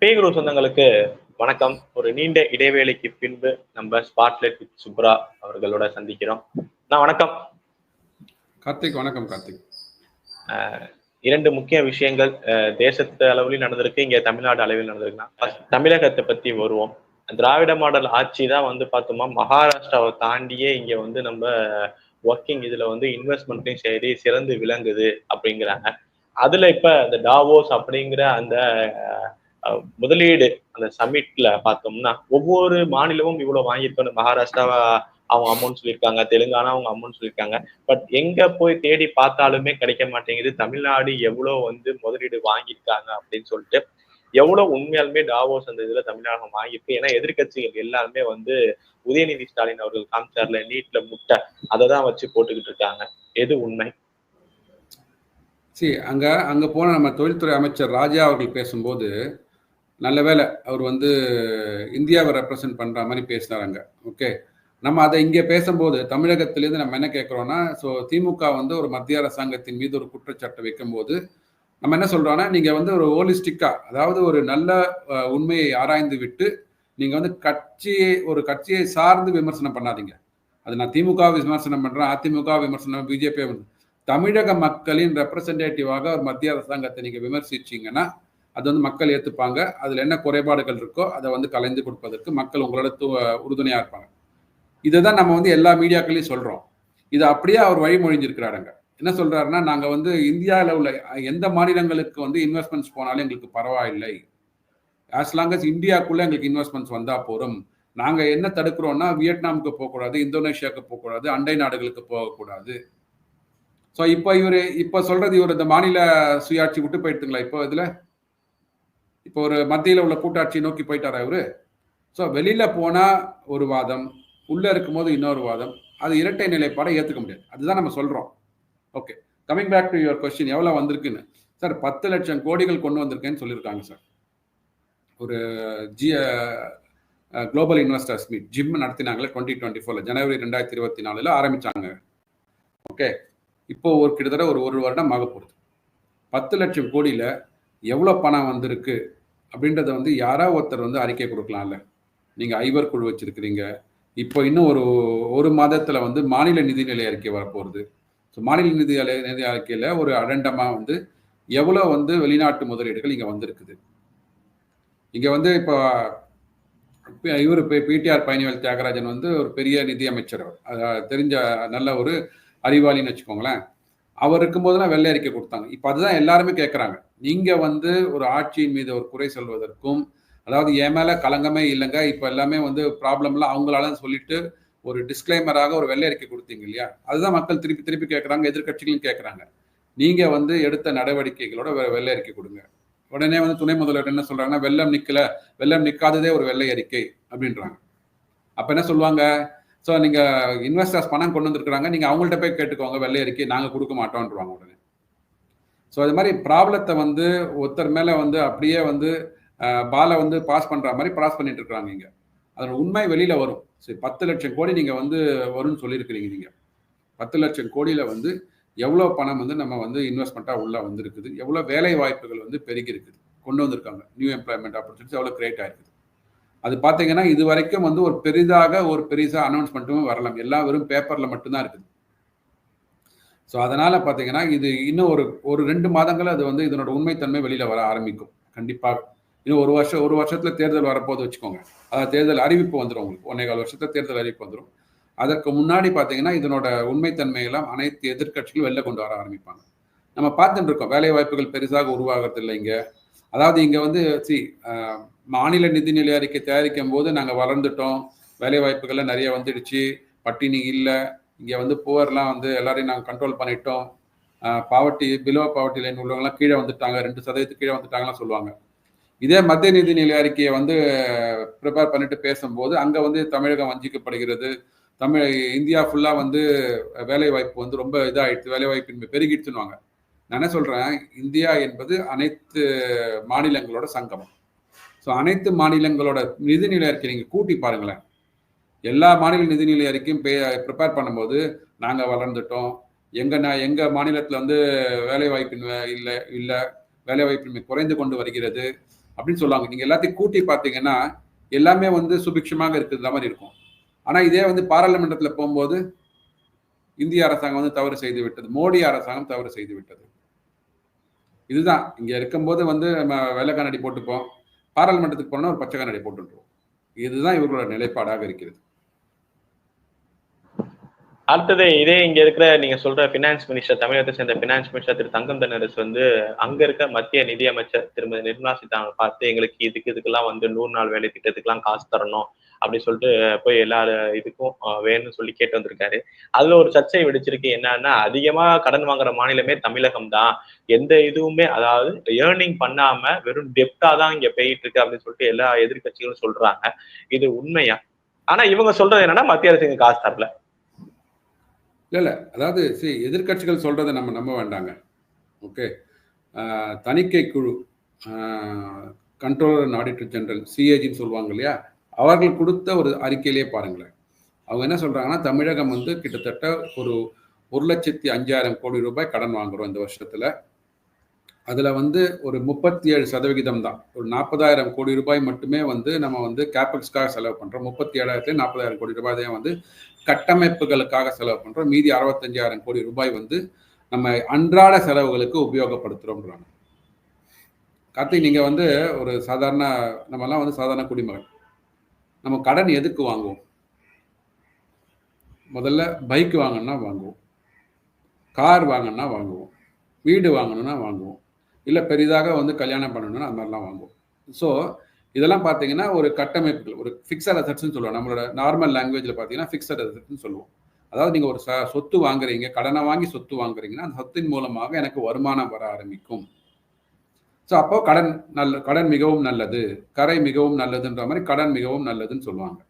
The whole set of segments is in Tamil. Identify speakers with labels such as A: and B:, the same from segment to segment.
A: பேகுரு சொந்தங்களுக்கு வணக்கம். ஒரு நீண்ட இடைவேளைக்கு பின்பு நம்ம ஸ்பாட்லைட் வித் சுப்ரா அவர்களோட சந்திக்கிறோம். நான் வணக்கம்.
B: கார்த்திக் வணக்கம் கார்த்திக்.
A: இரண்டு முக்கிய விஷயங்கள் தேசத்து அளவிலும் நடந்திருக்கு இங்க தமிழ்நாடு அளவில் நடந்திருக்குன்னா. தமிழகத்தை பத்தி வருவோம். திராவிட மாடல் ஆட்சி தான் வந்து பார்த்தோமா மகாராஷ்டிராவை தாண்டியே இங்க வந்து நம்ம ஒர்க்கிங் இதுல வந்து இன்வெஸ்ட்மெண்ட்லையும் சரி சிறந்து விளங்குது அப்படிங்கிறாங்க. அதுல இப்ப இந்த டாவோஸ் அப்படிங்கிற அந்த முதலீடு அந்த சமிட்ல பார்த்தோம்னா ஒவ்வொரு மாநிலமும் இவ்வளவு வாங்கியிருக்கணும் மகாராஷ்டிராவா அவங்க அமௌண்ட் சொல்லியிருக்காங்க தெலுங்கானா அவங்க அமௌண்ட் சொல்லியிருக்காங்க. பட் எங்க போய் தேடி பார்த்தாலுமே கிடைக்க மாட்டேங்குது. தமிழ்நாடு எவ்வளவு வந்து முதலீடு வாங்கியிருக்காங்க அப்படின்னு சொல்லிட்டு எவ்வளவு உண்மையாலுமே டாவோஸ் அந்த இதுல தமிழகம் வாங்கியிருக்கு. ஏன்னா எதிர்க்கட்சிகள் எல்லாருமே வந்து உதயநிதி ஸ்டாலின் அவர்கள் காமிச்சார்ல நீட்ல முட்டை அதை தான் வச்சு போட்டுக்கிட்டு இருக்காங்க. எது உண்மை?
B: சி அங்க அங்க போன நம்ம தொழில்துறை அமைச்சர் ராஜா அவர்கள் பேசும்போது நல்ல வேளை அவர் வந்து இந்தியாவை ரெப்ரசன்ட் பண்ற மாதிரி பேசினார் ஓகே நம்ம அதை இங்கே பேசும்போது தமிழகத்திலேருந்து நம்ம என்ன கேட்குறோன்னா ஸோ திமுக வந்து ஒரு மத்திய அரசாங்கத்தின் மீது ஒரு குற்றச்சாட்டை வைக்கும்போது நம்ம என்ன சொல்கிறோன்னா நீங்கள் வந்து ஒரு ஹோலிஸ்டிக்காக அதாவது ஒரு நல்ல உண்மையை ஆராய்ந்து விட்டு நீங்கள் வந்து கட்சியை ஒரு கட்சியை சார்ந்து விமர்சனம் பண்ணாதீங்க. அது நான் திமுக விமர்சனம் பண்ணுறேன் அதிமுக விமர்சனம் பிஜேபி தமிழக மக்களின் ரெப்ரசன்டேட்டிவாக ஒரு மத்திய அரசாங்கத்தை நீங்கள் விமர்சிச்சீங்கன்னா அது வந்து மக்கள் ஏற்றுப்பாங்க அதில் என்ன குறைபாடுகள் இருக்கோ அதை வந்து கலைந்து கொடுப்பதற்கு மக்கள் உங்களோட து- உறுதுணையாக இருப்பாங்க. இதை தான் நம்ம வந்து எல்லா மீடியாக்களையும் சொல்கிறோம் இதை அப்படியே அவர் வழிமொழிஞ்சிருக்கிறாருங்க. என்ன சொல்கிறாருன்னா நாங்கள் வந்து இந்தியாவில் உள்ள எந்த மாநிலங்களுக்கு வந்து இன்வெஸ்ட்மெண்ட்ஸ் போனாலும் எங்களுக்கு பரவாயில்லை. ஆஸ் லாங் அஸ் இந்தியாவுக்குள்ளே எங்களுக்கு இன்வெஸ்ட்மெண்ட்ஸ் வந்தால் போதும். நாங்கள் என்ன தடுக்கிறோம்னா வியட்நாமுக்கு போகக்கூடாது இந்தோனேஷியாவுக்கு போகக்கூடாது அண்டை நாடுகளுக்கு போகக்கூடாது. ஸோ இப்போ இவர் இப்போ சொல்கிறது இவர் இந்த மாநில சுயாட்சி விட்டு போயிட்டுங்களா இப்போ இதில்? இப்போ ஒரு மத்தியில் உள்ள கூட்டாட்சி நோக்கி போயிட்டாரா இவரு? ஸோ வெளியில போனா ஒரு வாதம் உள்ள இருக்கும்போது இன்னொரு வாதம். அது இரட்டை நிலைப்பாடை ஏற்றுக்க முடியாது. அதுதான் நம்ம சொல்றோம். Okay coming back to your question எவ்வளோ வந்திருக்குன்னு? சார் பத்து லட்சம் கோடிகள் கொண்டு வந்திருக்கேன்னு சொல்லியிருக்காங்க சார் ஒரு G global investors meet GIM நடத்தினாங்களே twenty twenty ஃபோரில் ஜனவரி ரெண்டாயிரத்தி இருபத்தி நாலில் ஆரம்பிச்சாங்க. ஓகே இப்போ ஒரு கிட்டத்தட்ட ஒரு ஒரு வருடம் ஆக போகுது. பத்து லட்சம் கோடியில் எவ்வளோ பணம் வந்திருக்கு அப்படின்றத வந்து யாரா ஒருத்தர் வந்து அறிக்கை கொடுக்கலாம்ல. நீங்கள் ஐவர் குழு வச்சுருக்கிறீங்க. இப்போ இன்னும் ஒரு ஒரு மாதத்தில் வந்து மாநில நிதிநிலை அறிக்கை வரப்போகுது. ஸோ மாநில நிதி நிதி அறிக்கையில் ஒரு அடண்டமாக வந்து எவ்வளோ வந்து வெளிநாட்டு முதலீடுகள் இங்கே வந்திருக்குது. இங்கே வந்து இப்போ இவர் பிடிஆர் பழனிவேல் தியாகராஜன் வந்து ஒரு பெரிய நிதி அமைச்சர் அவர். தெரிஞ்ச நல்ல ஒரு அறிவாளின்னு வச்சுக்கோங்களேன். அவர் இருக்கும்போதுலாம் வெள்ளை அறிக்கை கொடுத்தாங்க. இப்போ அதுதான் எல்லாருமே கேட்குறாங்க நீங்கள் வந்து ஒரு ஆட்சியின் மீது ஒரு குறை சொல்வதற்கும் அதாவது என் மேலே கலங்கமே இல்லைங்க இப்போ எல்லாமே வந்து ப்ராப்ளம்லாம் அவங்களால சொல்லிட்டு ஒரு டிஸ்க்ளைமராக ஒரு வெள்ளை அறிக்கை கொடுத்தீங்க இல்லையா? அதுதான் மக்கள் திருப்பி திருப்பி கேட்குறாங்க எதிர்க்கட்சிகளும் கேட்குறாங்க நீங்கள் வந்து எடுத்த நடவடிக்கைகளோட வெ- வெள்ளை அறிக்கை கொடுங்க. உடனே வந்து துணை முதல்வர் என்ன சொல்றாங்கன்னா வெள்ளம் நிக்கல வெள்ளம் நிக்காததே ஒரு வெள்ளை அறிக்கை அப்படின்றாங்க. அப்ப என்ன சொல்லுவாங்க? ஸோ நீங்கள் இன்வெஸ்டர்ஸ் பணம் கொண்டு வந்துருக்குறாங்க நீங்கள் அவங்கள்ட்ட போய் கேட்டுக்கோங்க வெள்ளை அறிக்கை நாங்கள் கொடுக்க மாட்டோம்ன்றவாங்க உடனே. ஸோ அது மாதிரி ப்ராப்ளத்தை வந்து ஒருத்தர் மேலே வந்து அப்படியே வந்து பாலை வந்து பாஸ் பண்ணுற மாதிரி பாஸ் பண்ணிட்டு இருக்கிறாங்க இங்கே. அதோட உண்மை வெளியில் வரும். சரி பத்து லட்சம் கோடி நீங்கள் வந்து வரும்னு சொல்லியிருக்கிறீங்க நீங்கள் பத்து லட்சம் கோடியில் வந்து எவ்வளோ பணம் வந்து நம்ம வந்து இன்வெஸ்ட்மெண்ட்டாக உள்ளே வந்திருக்குது? எவ்வளோ வேலை வாய்ப்புகள் வந்து பெருகி இருக்குது கொண்டு வந்திருக்காங்க. நியூ எம்ப்ளாய்மெண்ட் ஆப்பர்ச்சுனிட்டிஸ் எவ்வளோ கிரியேட் ஆயிருக்குது அது பார்த்தீங்கன்னா இது வரைக்கும் வந்து ஒரு பெரிதாக ஒரு பெரிசா அனௌன்ஸ்மெண்ட்டும் வரலாம். எல்லாம் வெறும் பேப்பரில் மட்டும்தான் இருக்குது. ஸோ அதனால் பார்த்தீங்கன்னா இது இன்னும் ஒரு ஒரு ரெண்டு மாதங்கள் அது வந்து இதனோட உண்மைத்தன்மை வெளியில் வர ஆரம்பிக்கும். கண்டிப்பாக. இன்னும் ஒரு வருஷம் ஒரு வருஷத்தில் தேர்தல் வரப்போது வச்சுக்கோங்க. அதாவது தேர்தல் அறிவிப்பு வந்துடும் உங்களுக்கு. ஒன்னே கால் வருஷத்தில் தேர்தல் அறிவிப்பு வந்துடும் அதற்கு முன்னாடி பார்த்தீங்கன்னா இதனோட உண்மைத்தன்மையெல்லாம் அனைத்து எதிர்கட்சிகளும் வெளில கொண்டு வர ஆரம்பிப்பாங்க. நம்ம பார்த்துட்டு இருக்கோம். வேலை வாய்ப்புகள் பெருசாக உருவாகிறது இல்லைங்க அதாவது இங்க வந்து சி மாநில நிதிநிலை அறிக்கை தயாரிக்கும் போது நாங்கள் வளர்ந்துட்டோம். வேலை வாய்ப்புகள்லாம் நிறைய வந்துடுச்சு. பட்டினி இல்லை. இங்கே வந்து புவர்லாம் வந்து எல்லாரையும் நாங்கள் கண்ட்ரோல் பண்ணிட்டோம். பாவர்ட்டி பிலோ பாவர்ட்டி லைன் உள்ளவங்கலாம் கீழே வந்துட்டாங்க. ரெண்டு சதவீதத்துக்கு கீழே வந்துட்டாங்கலாம் சொல்லுவாங்க. இதே மத்திய நிதிநிலை அறிக்கையை வந்து ப்ரிப்பேர் பண்ணிட்டு பேசும்போது அங்கே வந்து தமிழகம் வஞ்சிக்கப்படுகிறது. தமிழ் இந்தியா ஃபுல்லாக வந்து வேலை வாய்ப்பு வந்து ரொம்ப இதாகிடுச்சு வேலை வாய்ப்பின்மை பெருகிடுச்சுன்னு நான் என்ன சொல்கிறேன் இந்தியா என்பது அனைத்து மாநிலங்களோட சங்கம் ஸோ அனைத்து மாநிலங்களோட நிதிநிலை அறிக்கை நீங்கள் கூட்டி பாருங்களேன். எல்லா மாநில நிதிநிலை அறிக்கையும் ப்ரிப்பேர் பண்ணும்போது நாங்கள் வளர்ந்துட்டோம். எங்கள் நான் எங்கள் மாநிலத்தில் வந்து வேலை வாய்ப்பின்மை இல்லை இல்லை வேலை வாய்ப்பின்மை குறைந்து கொண்டு வருகிறது அப்படின்னு சொல்லுவாங்க. நீங்கள் எல்லாத்தையும் கூட்டி பார்த்தீங்கன்னா எல்லாமே வந்து சுபிக்ஷமாக இருக்கிற மாதிரி இருக்கும். ஆனால் இதே வந்து பாராளுமன்றத்தில் போகும்போது இந்திய அரசாங்கம் வந்து தவறு செய்து விட்டது. மோடி அரசாங்கம் தவறு செய்து விட்டது. இதுதான். இங்கே இருக்கும்போது வந்து நம்ம வெள்ளை கண்ணாடி போட்டுப்போம். பாராளுமன்றத்துக்கு போனோம்னா ஒரு பச்சை கண்ணாடி போட்டுருவோம் இதுதான் இவர்களோட நிலைப்பாடாக இருக்கிறது.
A: அடுத்தது இதே இங்க இருக்கிற நீங்க சொல்ற பினான்ஸ் மினிஸ்டர் தமிழகத்தை சேர்ந்த பினான்ஸ் மினிஸ்டர் திரு தங்கம் தென்னரசு வந்து அங்க இருக்க மத்திய நிதியமைச்சர் திருமதி நிர்மலா சீதாராமன் பார்த்து எங்களுக்கு இதுக்கு இதுக்கெல்லாம் வந்து நூறு நாள் வேலை திட்டத்துக்கெல்லாம் காசு தரணும் அப்படின்னு சொல்லிட்டு போய் எல்லா இதுக்கும் வேணும்னு சொல்லி கேட்டு வந்திருக்காரு. அதுல ஒரு சர்ச்சை வெடிச்சிருக்கு என்னன்னா அதிகமா கடன் வாங்குற மாநிலமே தமிழகம் தான். எந்த இதுவுமே அதாவது ஏர்னிங் பண்ணாம வெறும் டெப்டா தான் இங்க போயிட்டு இருக்கு அப்படின்னு சொல்லிட்டு எல்லா எதிர்க்கட்சிகளும் சொல்றாங்க. இது உண்மையா? ஆனா இவங்க சொல்றது என்னன்னா மத்திய அரசு காசு தரல.
B: இல்லை இல்லை அதாவது சரி எதிர்க்கட்சிகள் சொல்கிறத நம்ம நம்ப வேண்டாங்க. ஓகே? தணிக்கை குழு கண்ட்ரோலர் அண்ட் ஆடிட்டர் ஜெனரல் சிஏஜின்னு சொல்லுவாங்க இல்லையா? அவர்கள் கொடுத்த ஒரு அறிக்கையிலேயே பாருங்களேன். அவங்க என்ன சொல்கிறாங்கன்னா தமிழகம் வந்து கிட்டத்தட்ட ஒரு ஒரு லட்சத்தி அஞ்சாயிரம் கோடி ரூபாய் கடன் வாங்குறோம் இந்த வருஷத்தில். அதில் வந்து ஒரு முப்பத்தி ஏழு சதவிகிதம் தான். ஒரு நாற்பதாயிரம் கோடி ரூபாய் மட்டுமே வந்து நம்ம வந்து கேபிக்ஸ்க்காக செலவு பண்ணுறோம் முப்பத்தி ஏழாயிரத்துலேயும் நாற்பதாயிரம் கோடி ரூபாய் தான் வந்து கட்டமைப்புகளுக்காக செலவு பண்ணுறோம் மீதி அறுபத்தஞ்சாயிரம் கோடி ரூபாய் வந்து நம்ம அன்றாட செலவுகளுக்கு உபயோகப்படுத்துகிறோம்ன்றாங்க கார்த்திக் நீங்கள் வந்து ஒரு சாதாரண நம்மலாம் வந்து சாதாரண குடிமகன். நம்ம கடன் எதுக்கு வாங்குவோம்? முதல்ல பைக் வாங்கணும்னா வாங்குவோம். கார் வாங்கணும்னா வாங்குவோம். வீடு வாங்கணும்னா வாங்குவோம். இல்லை பெரிதாக வந்து கல்யாணம் பண்ணணும்னு அந்த மாதிரிலாம் வாங்குவோம். ஸோ இதெல்லாம் பார்த்தீங்கன்னா ஒரு கட்டமைப்புகள் ஒரு ஃபிக்ஸட் அசட்ஸ்னு சொல்லுவோம். நம்மளோட நார்மல் லாங்குவேஜில் பார்த்தீங்கன்னா ஃபிக்ஸட் அசட்ஸ்னு சொல்லுவோம். அதாவது நீங்கள் ஒரு ச சொத்து வாங்குறீங்க கடனை வாங்கி சொத்து வாங்குறீங்கன்னா அந்த சொத்தின் மூலமாக எனக்கு வருமானம் வர ஆரம்பிக்கும். ஸோ அப்போ கடன் நல்ல கடன் மிகவும் நல்லது கரை மிகவும் நல்லதுன்ற மாதிரி கடன் மிகவும் நல்லதுன்னு சொல்லுவாங்க.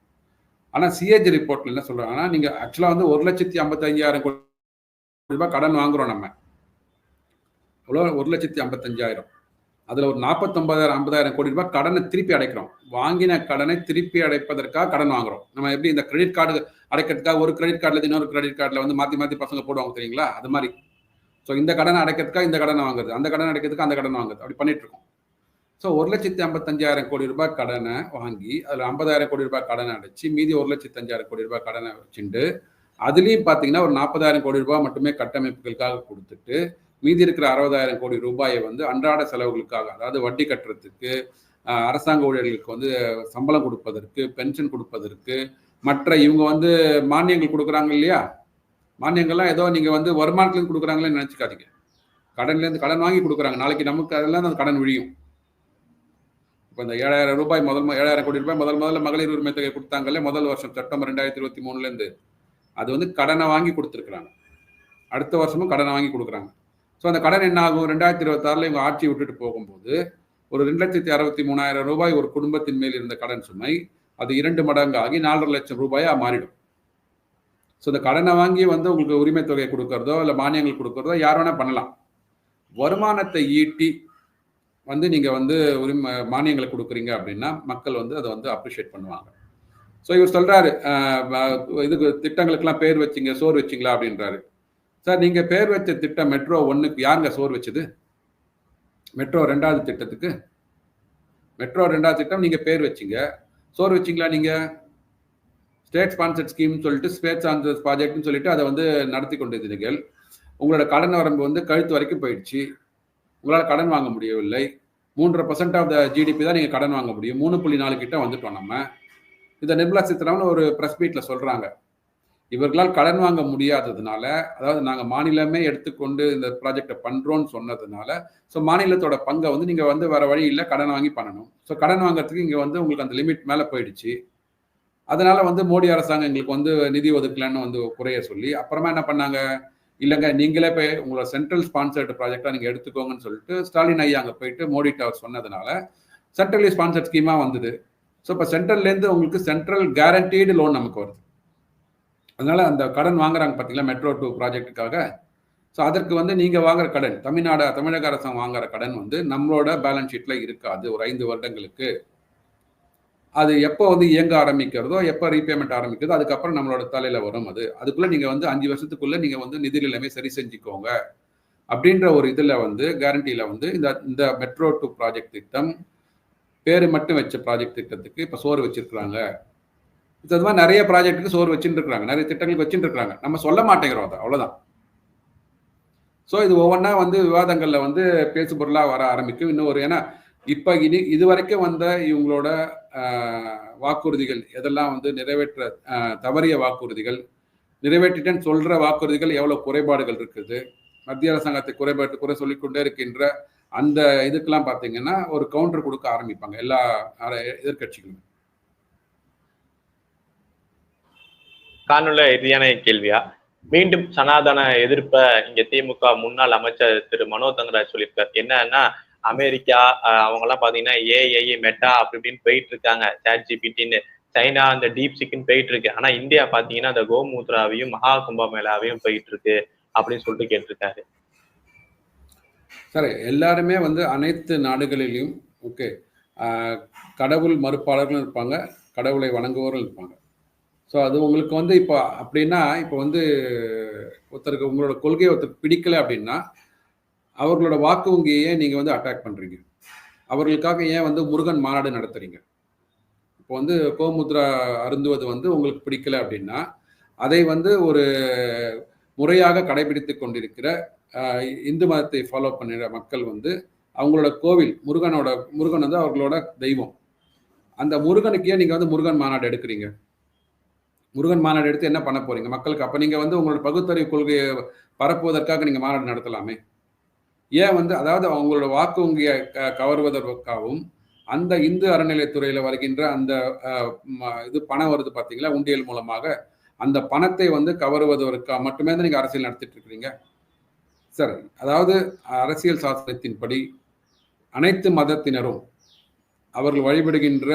B: ஆனால் சிஏஜி ரிப்போர்ட்ல என்ன சொல்றாங்கன்னா நீங்கள் ஆக்சுவலாக வந்து ஒரு லட்சத்தி ஐம்பத்தஞ்சாயிரம் கோடி ரூபாய் கடன் வாங்குறோம் நம்ம. எவ்வளோ ஒரு லட்சத்தி ஐம்பத்தஞ்சாயிரம். அதில் ஒரு நாற்பத்தொம்பதாயிரம் ஐம்பதாயிரம் கோடி ரூபாய் கடனை திருப்பி அடைக்கிறோம். வாங்கின கடனை திருப்பி அடைப்பதற்காக கடன் வாங்குறோம். நம்ம எப்படி இந்த கிரெடிட் கார்டு அடைக்கிறதுக்காக ஒரு கிரெடிட் கார்டில் இன்னொரு கிரெடிட் கார்டில் வந்து மாற்றி மாற்றி பசங்க போடுவாங்க தெரியுங்களா? அது மாதிரி. ஸோ இந்த கடனை அடைக்கிறதுக்காக இந்த கடனை வாங்குறது அந்த கடனை அடைக்கிறதுக்கு அந்த கடனை வாங்குறது. அப்படி பண்ணிட்டு இருக்கோம். ஸோ ஒரு லட்சத்தி ஐம்பத்தஞ்சாயிரம் கோடி ரூபாய் கடனை வாங்கி அதில் ஐம்பதாயிரம் கோடி ரூபாய் கடனை அடைச்சி மீதி ஒரு லட்சத்தி அஞ்சாயிரம் கோடி ரூபாய் கடனை வச்சுட்டு அதுலேயும் பார்த்தீங்கன்னா ஒரு நாற்பதாயிரம் கோடி ரூபாய் மட்டுமே கட்டமைப்புகளுக்காக கொடுத்துட்டு மீதி இருக்கிற அறுபதாயிரம் கோடி ரூபாயை வந்து அன்றாட செலவுகளுக்காக அதாவது வட்டி கட்டுறதுக்கு அரசாங்க ஊழியர்களுக்கு வந்து சம்பளம் கொடுப்பதற்கு பென்ஷன் கொடுப்பதற்கு மற்ற இவங்க வந்து மானியங்கள் கொடுக்குறாங்க இல்லையா? மானியங்கள்லாம் ஏதோ நீங்கள் வந்து வருமானத்துலேருந்து கொடுக்குறாங்களேன்னு நினச்சிக்காதீங்க. கடன்லேருந்து கடன் வாங்கி கொடுக்குறாங்க. நாளைக்கு நமக்கு அதெல்லாம் அந்த கடன் விழியும். இப்போ இந்த ஏழாயிரம் ரூபாய் முதல் ஏழாயிரம் கோடி ரூபாய் முதல் முதல்ல மகளிர் உரிமை தொகை கொடுத்தாங்கல்ல முதல் வருஷம் செப்டம்பர் ரெண்டாயிரத்தி இருபத்தி மூணுலேருந்து. அது வந்து கடனை வாங்கி கொடுத்துருக்குறாங்க. அடுத்த வருஷமும் கடனை வாங்கி கொடுக்குறாங்க. ஸோ அந்த கடன் என்ன ஆகும் ரெண்டாயிரத்தி இருபத்தாறில் இவங்க ஆட்சி விட்டுட்டு போகும்போது ஒரு ரெண்டு லட்சத்தி அறுபத்தி மூணாயிரம் ரூபாய் ஒரு குடும்பத்தின் மேல் இருந்த கடன் சுமை அது இரண்டு மடங்கு ஆகி நாலரை லட்சம் ரூபாயாக மாறிடும். ஸோ இந்த கடனை வாங்கி வந்து உங்களுக்கு உரிமை தொகை கொடுக்கறதோ இல்லை மானியங்கள் கொடுக்கறதோ யார் வேணால் பண்ணலாம். வருமானத்தை ஈட்டி வந்து நீங்கள் வந்து உரிமை மானியங்களை கொடுக்குறீங்க அப்படின்னா மக்கள் வந்து அதை வந்து அப்ரிஷியேட் பண்ணுவாங்க. ஸோ இவர் சொல்கிறாரு இதுக்கு திட்டங்களுக்கெல்லாம் பேர் வச்சிங்க சோறு வச்சிங்களா? அப்படின்றாரு. சார் நீங்க பேர் வச்ச திட்டம் மெட்ரோ ஒன்றுக்கு யாருங்க சோறு வச்சது? மெட்ரோ ரெண்டாவது திட்டத்துக்கு? மெட்ரோ ரெண்டாவது திட்டம் நீங்க பேர் வச்சீங்க. சோறு வச்சிங்களா நீங்க? ஸ்டேட் ஸ்பான்சர்ட் ஸ்கீம்னு சொல்லிட்டு ஸ்டேட் ஸ்பான்சர் ப்ராஜெக்ட்னு சொல்லிட்டு அதை வந்து நடத்தி கொண்டிருந்தீர்கள். உங்களோட கடன் வரம்பு வந்து கழுத்து வரைக்கும் போயிடுச்சு. உங்களால் கடன் வாங்க முடியவில்லை. மூன்றரை பர்சன்ட் ஆஃப் த ஜிடிபி தான் நீங்கள் கடன் வாங்க முடியும். மூணு புள்ளி நாலு கிட்ட வந்துட்டோம் நம்ம. இதை நிர்மலா சீதாராமன் ஒரு ப்ரெஸ் மீட்டில் சொல்கிறாங்க இவர்களால் கடன் வாங்க முடியாததுனால அதாவது நாங்கள் மாநிலமே எடுத்துக்கொண்டு இந்த ப்ராஜெக்டை பண்ணுறோன்னு சொன்னதுனால ஸோ மாநிலத்தோட பங்கை வந்து நீங்கள் வந்து வர வழி இல்லை கடன் வாங்கி பண்ணணும். ஸோ கடன் வாங்குறதுக்கு இங்கே வந்து உங்களுக்கு அந்த லிமிட் மேலே போயிடுச்சு. அதனால வந்து மோடி அரசாங்கம் எங்களுக்கு வந்து நிதி ஒதுக்கலன்னு வந்து குறைய சொல்லி அப்புறமா என்ன பண்ணாங்க? இல்லைங்க நீங்களே போய் உங்களோட சென்ட்ரல் ஸ்பான்சர்டு ப்ராஜெக்டாக நீங்கள் எடுத்துக்கோங்கன்னு சொல்லிட்டு ஸ்டாலின் ஐயா அங்கே போயிட்டு மோடி அவர் சொன்னதுனால சென்ட்ரலி ஸ்பான்சர்ட் ஸ்கீமாக வந்தது. ஸோ இப்போ சென்ட்ரல்லேருந்து உங்களுக்கு சென்ட்ரல் கேரண்டீடு லோன் நமக்கு வருது. அதனால அந்த கடன் வாங்குறாங்க பார்த்தீங்களா மெட்ரோ டூ ப்ராஜெக்ட்டுக்காக ஸோ அதற்கு வந்து நீங்கள் வாங்குற கடன் தமிழ்நாடு தமிழக அரசாங்கம் வாங்குற கடன் வந்து நம்மளோட பேலன்ஸ் ஷீட்டில் இருக்காது ஒரு ஐந்து வருடங்களுக்கு. அது எப்போ வந்து இயங்க ஆரம்பிக்கிறதோ எப்போ ரீபேமெண்ட் ஆரம்பிக்கிறதோ அதுக்கப்புறம் நம்மளோட தலையில் வரும் அது. அதுக்குள்ளே நீங்கள் வந்து அஞ்சு வருஷத்துக்குள்ளே நீங்கள் வந்து நிதி நிலைமை சரி செஞ்சுக்கோங்க. அப்படின்ற ஒரு இதில் வந்து கேரண்டியில் வந்து இந்த இந்த மெட்ரோ டூ ப்ராஜெக்ட் திட்டம் பேர் மட்டும் வச்ச ப்ராஜெக்ட் திட்டத்துக்கு இப்போ சோறு வச்சுருக்குறாங்க. இது மாதிரி நிறைய ப்ராஜெக்ட்டுக்கு சோறு வச்சுட்டு இருக்காங்க நிறைய திட்டங்களுக்கு வச்சுட்டு இருக்கிறாங்க நம்ம சொல்ல மாட்டேங்கிறோம் அதை அவ்வளவுதான். ஸோ இது ஒவ்வொன்றா வந்து விவாதங்கள்ல வந்து பேசு பொருளாக வர ஆரம்பிக்கும். இன்னும் ஒரு ஏன்னா இப்போ இனி இது வரைக்கும் வந்த இவங்களோட ஆஹ், வாக்குறுதிகள் எதெல்லாம் வந்து நிறைவேற்ற தவறிய வாக்குறுதிகள் நிறைவேற்றிட்டேன்னு சொல்ற வாக்குறுதிகள் எவ்வளவு குறைபாடுகள் இருக்குது? மத்திய அரசாங்கத்தை குறைபாட்டு குறை சொல்லிக்கொண்டே இருக்கின்ற அந்த இதுக்கெல்லாம் பார்த்தீங்கன்னா ஒரு கவுண்டர் கொடுக்க ஆரம்பிப்பாங்க. எல்லா எதிர்கட்சிகளும் எதிர்க்கட்சிகளும்
A: இறுதியான கேள்வியா? மீண்டும் சனாதன எதிர்ப்ப இங்க திமுக முன்னாள் அமைச்சர் திரு மனோ தங்கராஜ் சொல்லியிருக்கார். என்னன்னா அமெரிக்கா அவங்க எல்லாம் பாத்தீங்கன்னா ஏஐ மெட்டா அப்படி இப்படின்னு போயிட்டு இருக்காங்க. சாட் ஜிபிடின்னு சைனா அந்த டீப் சிக்னு போயிட்டு இருக்கு. ஆனா இந்தியா பாத்தீங்கன்னா அந்த கோமூத்ராவையும் மகா கும்பமேளாவையும் போயிட்டு இருக்கு அப்படின்னு சொல்லிட்டு கேட்டிருக்காரு.
B: சரி எல்லாருமே வந்து அனைத்து நாடுகளிலும் ஓகே கடவுள் மறுப்பாளர்களும் இருப்பாங்க கடவுளை வணங்குவோரும் இருப்பாங்க. ஸோ அது உங்களுக்கு வந்து இப்போ அப்படின்னா இப்போ வந்து ஒருத்தருக்கு உங்களோட கொள்கையை ஒருத்தருக்கு பிடிக்கல அப்படின்னா அவர்களோட வாக்கு வங்கியை நீங்கள் வந்து அட்டாக் பண்ணுறீங்க அவர்களுக்காக ஏன் வந்து முருகன் மாநாடு நடத்துறீங்க? இப்போ வந்து கோமுத்ரா அருந்துவது வந்து உங்களுக்கு பிடிக்கல அப்படின்னா அதை வந்து ஒரு முறையாக கடைபிடித்து கொண்டிருக்கிற இந்து மதத்தை ஃபாலோ பண்ணுற மக்கள் வந்து அவங்களோட கோவில் முருகனோட முருகன் வந்து அவர்களோட தெய்வம். அந்த முருகனுக்கு ஏன் நீங்கள் வந்து முருகன் மாநாடு எடுக்கிறீங்க. முருகன் மாநாடு எடுத்து என்ன பண்ண போறீங்க மக்களுக்கு? அப்போ நீங்கள் வந்து உங்களோட பகுத்தறிவு கொள்கையை பரப்புவதற்காக நீங்கள் மாநாடு நடத்தலாமே? ஏன் வந்து அதாவது அவங்களோட வாக்கு வங்கியை கவர்வதற்காகவும் அந்த இந்து அறநிலையத்துறையில் வருகின்ற அந்த ம- இது பணம் வருது பார்த்தீங்களா உண்டியல் மூலமாக அந்த பணத்தை வந்து கவருவதற்காக மட்டுமே தான் நீங்கள் அரசியல் நடத்திட்டு இருக்கிறீங்க? சரி அதாவது அரசியல் சாஸ்திரத்தின்படி அனைத்து மதத்தினரும் அவர்கள் வழிபடுகின்ற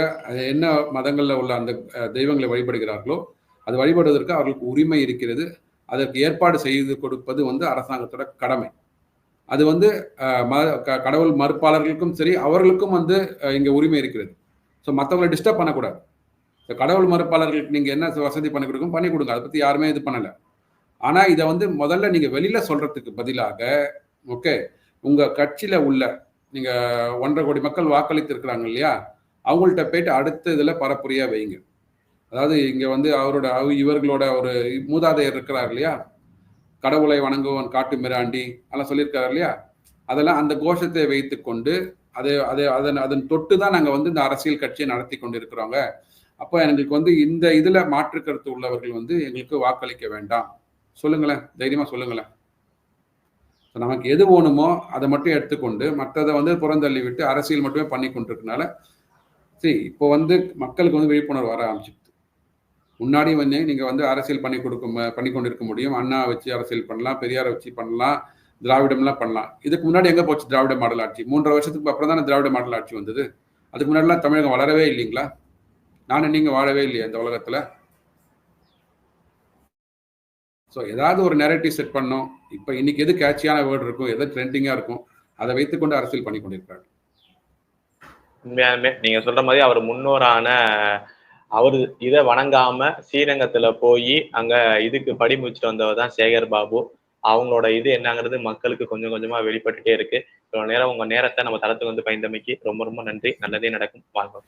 B: என்ன மதங்களில் உள்ள அந்த தெய்வங்களை வழிபடுகிறார்களோ அது வழிபடுவதற்கு அவர்களுக்கு உரிமை இருக்கிறது. அதற்கு ஏற்பாடு செய்து கொடுப்பது வந்து அரசாங்கத்தோட கடமை. அது வந்து ம- க- கடவுள் மறுப்பாளர்களுக்கும் சரி அவர்களுக்கும் வந்து இங்கே உரிமை இருக்கிறது. ஸோ மற்றவங்களை டிஸ்டர்ப் பண்ணக்கூடாது. ஸோ கடவுள் மறுப்பாளர்களுக்கு நீங்கள் என்ன வசதி பண்ணி கொடுக்கும் பண்ணி கொடுங்க. அதை பற்றி யாருமே இது பண்ணலை. ஆனால் இதை வந்து முதல்ல நீங்கள் வெளியில் சொல்கிறதுக்கு பதிலாக ஓகே உங்கள் கட்சியில் உள்ள நீங்கள் ஒன்றரை கோடி மக்கள் வாக்களித்து இருக்கிறாங்க இல்லையா? அவங்கள்ட்ட போயிட்டு அடுத்த இதில் பரப்புரியாக வைங்க. அதாவது இங்க வந்து அவரோட அவ- இவர்களோட ஒரு மூதாதையர் இருக்கிறார் இல்லையா? கடவுளை வணங்குவன் காட்டு மிராண்டி அதெல்லாம் சொல்லியிருக்காரு இல்லையா? அதெல்லாம் அந்த கோஷத்தை வைத்துக்கொண்டு அதை அதை அதன் அதன் தொட்டு தான் நாங்கள் வந்து இந்த அரசியல் கட்சியை நடத்தி கொண்டு இருக்கிறோங்க அப்போ எங்களுக்கு வந்து இந்த இதில் மாற்று கருத்து உள்ளவர்கள் வந்து எங்களுக்கு வாக்களிக்க வேண்டாம். சொல்லுங்களேன் தைரியமாக சொல்லுங்களேன். நமக்கு எது வேணுமோ அதை மட்டும் எடுத்துக்கொண்டு மற்றதை வந்து புறந்தள்ளி விட்டு அரசியல் மட்டுமே பண்ணி கொண்டிருக்கனால சரி இப்போ வந்து மக்களுக்கு வந்து விழிப்புணர்வு வர ஆரம்பிச்சு முன்னாடி வந்து நீங்க வந்து அரசியல் பண்ணி கொடுக்க ம- பண்ணி கொண்டிருக்க முடியும். அண்ணா வச்சு அரசியல் பண்ணலாம் பெரியாரை வச்சு பண்ணலாம் திராவிடம்லாம் பண்ணலாம். இதுக்கு முன்னாடி எங்க போச்சு திராவிட மாடல் ஆட்சி? மூன்றரை வருஷத்துக்கு அப்புறம் தானே திராவிட மாடல் ஆட்சி வந்தது. அதுக்கு முன்னாடிலாம் தமிழகம் வளரவே இல்லைங்களா? நானும் நீங்க வாழவே இல்லையா இந்த உலகத்துல? ஸோ ஏதாவது ஒரு நெரட்டிவ் செட் பண்ணோம். இப்போ இன்னைக்கு எது கேட்சியான வேர்டு இருக்கும் எது ட்ரெண்டிங்காக இருக்கும் அதை வைத்துக்கொண்டு அரசியல் பண்ணி கொண்டிருக்கிறார்.
A: உண்மையாலுமே நீங்க சொல்ற மாதிரி அவர் முன்னோரான அவர் இதை வணங்காம ஸ்ரீரங்கத்துல போய் அங்க இதுக்கு படி முடிச்சுட்டு வந்தவர் தான் சேகர் பாபு. அவங்களோட இது என்னங்கிறது மக்களுக்கு கொஞ்சம் கொஞ்சமா வெளிப்பட்டுட்டே இருக்கு. இவ்வளவு நேரம் உங்க நேரத்தை நம்ம தளத்துக்கு வந்து பயந்தமைக்கு ரொம்ப ரொம்ப நன்றி. நல்லதே நடக்கும். வாழ்க்கை